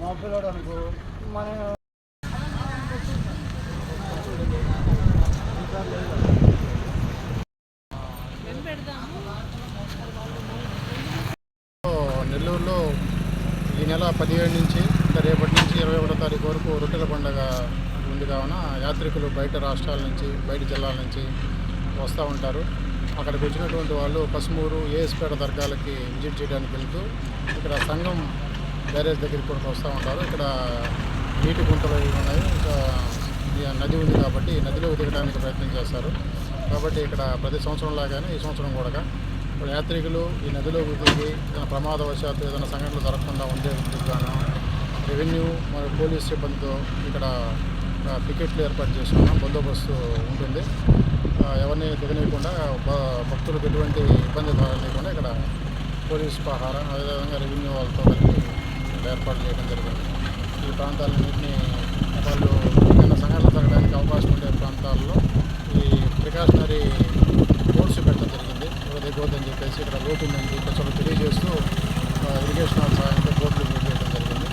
మా పిల్లడు అనుకో మన నెల్లూరులో ఈ నెల పదిహేడు నుంచి రేపటి నుంచి ఇరవై ఒకటో తారీఖు వరకు రొట్టెల పండుగ ఉంది కావున యాత్రికులు బయట రాష్ట్రాల నుంచి బయట జిల్లాల నుంచి వస్తూ ఉంటారు. అక్కడికి వచ్చినటువంటి వాళ్ళు పసుమూరు ఏఎస్పేట దర్గాలకి విజిట్ చేయడానికి వెళ్తూ ఇక్కడ సంఘం బ్యారేజ్ దగ్గరికి కూడా వస్తూ ఉంటారు. ఇక్కడ నీటి గుంటలు ఉన్నాయి. ఇంకా నది ఉంది కాబట్టి నదిలో దిగడానికి ప్రయత్నం చేస్తారు. కాబట్టి ఇక్కడ ప్రతి సంవత్సరం లాగానే ఈ సంవత్సరం కూడా ఇప్పుడు యాత్రికులు ఈ నదిలో దిగి ప్రమాదవశాత్తు ఏదైనా సంఘటనలు జరగకుండా ఉండే గాను రెవెన్యూ మరియు పోలీస్ సిబ్బందితో ఇక్కడ పికెట్లు ఏర్పాటు చేస్తున్నాం బందోబస్తు ఉంటుంది. ఎవరిని దిగనీయకుండా భ- భక్తులకు ఎటువంటి ఇబ్బంది కలగకుండా ఇక్కడ పోలీస్ పహార అదేవిధంగా రెవెన్యూ వాళ్ళతో కలిపి ఏర్పాటు చేయడం జరిగింది. ఈ ప్రాంతాలన్నింటినీ వాళ్ళు ఏదైనా సంఘటనలు జరగడానికి అవకాశం ఉండే ప్రాంతాల్లో ఈ ప్రికాషనరీ కోర్సు పెట్టడం జరిగింది. ఎవరు దిగవద్దని చెప్పేసి ఇక్కడ లోటు ఉందని చెప్పేసి తెలియజేస్తూ ఆ, ఇరిగేషన్ వాళ్ళ సహాయంతో బోర్డులు మూవ్ చేయడం జరిగింది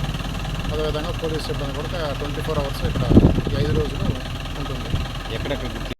అదేవిధంగా పోలీస్ సిబ్బంది కూడా ట్వంటీ ఫోర్ అవర్స్ ఇక్కడ ఐదు రోజులు ఉంటుంది. ఎక్కడెక్కడ